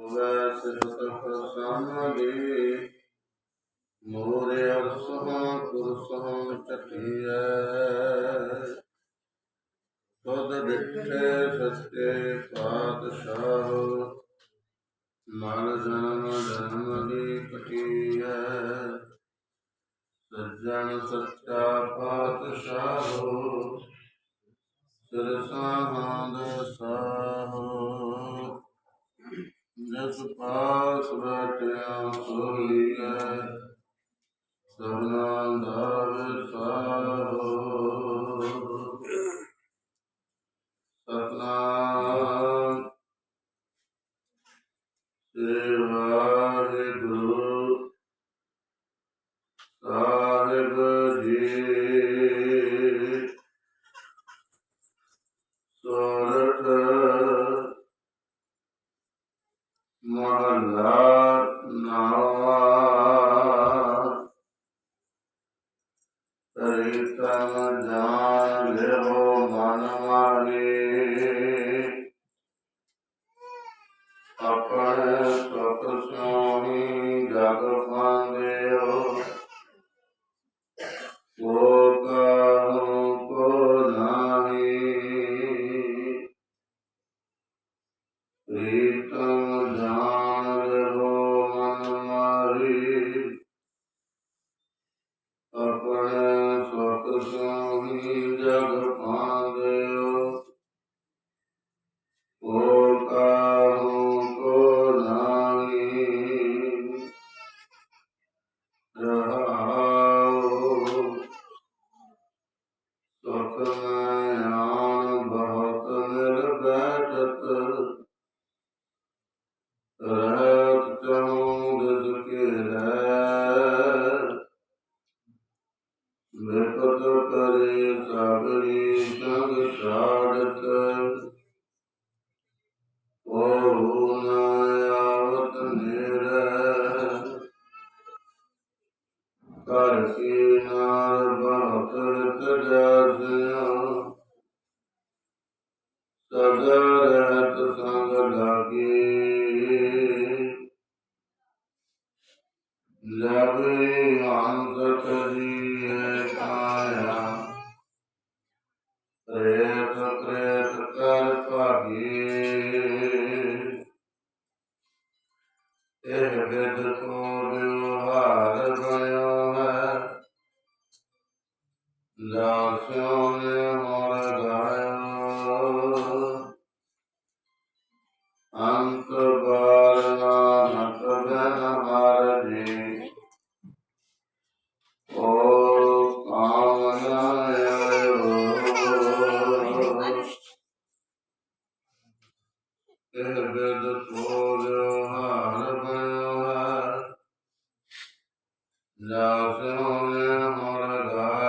ਹੋਵੇ ਸਿਫਤ ਪ੍ਰਸੰਗੀ ਮੋਰੇ ਅਰਸਹਾਂ ਕੁਰਸਹਾਂ ਚਟੀਐ ਤੁਧ ਡਿਠੇ ਸੱਚੇ ਪਾਤਸ਼ਾਹ ਮਨ ਜਨਮ ਜਨਮ ਦੀ ਕਟੀਐ ਸੱਜਣ ਸੱਚਾ ਪਾਤਸ਼ਾਹ ਸਿਰਸਾਹੰਦ ਸਾਹੋ ਜਿਸ ਪਾਸ ਬੈਠਿਆ ਸੋਈਐ ਸਭਨਾ ਦਾ ਵਿਸਾਹੋ ਸਤਨਾਮ ਸ੍ਰੀ ਵਾਹਿਗੁਰੂ। ਸਾਹਿਬ ਜੀ Amen. ਕਰੇ ਸਗਰੀ ਸੰਗ ਸਾੜਤ ਉਹ ਨਾ ਆਵਤ ਨੇਰੇ ਕਰ ਕੀ ਨਾਰ ਬਹੁਤ ਤਜਾਸਿਆ ਸਦਾ ਰਹਿਤ ਸੰਗ ਲਾਗੇ ਲਵੇ ਹੰਸ ਇਹ ਵਿਦ ਕੋ ਵਿਵਹਾਰ ਬਣਿਓ ਹੈ ਦਾਸਿਓ ਨੇ ਮੋਰ ਗਾਇਓ ਅੰਤ ਬਾਰਨਾ ਨਟ ਬਨ ਜੀ ਓ ਕਾਮਨਾ ਆਇਓ ਇਹ ਬਿਦ ਤੋਲ ਹਾਰ ਬਣਿਓ Amen.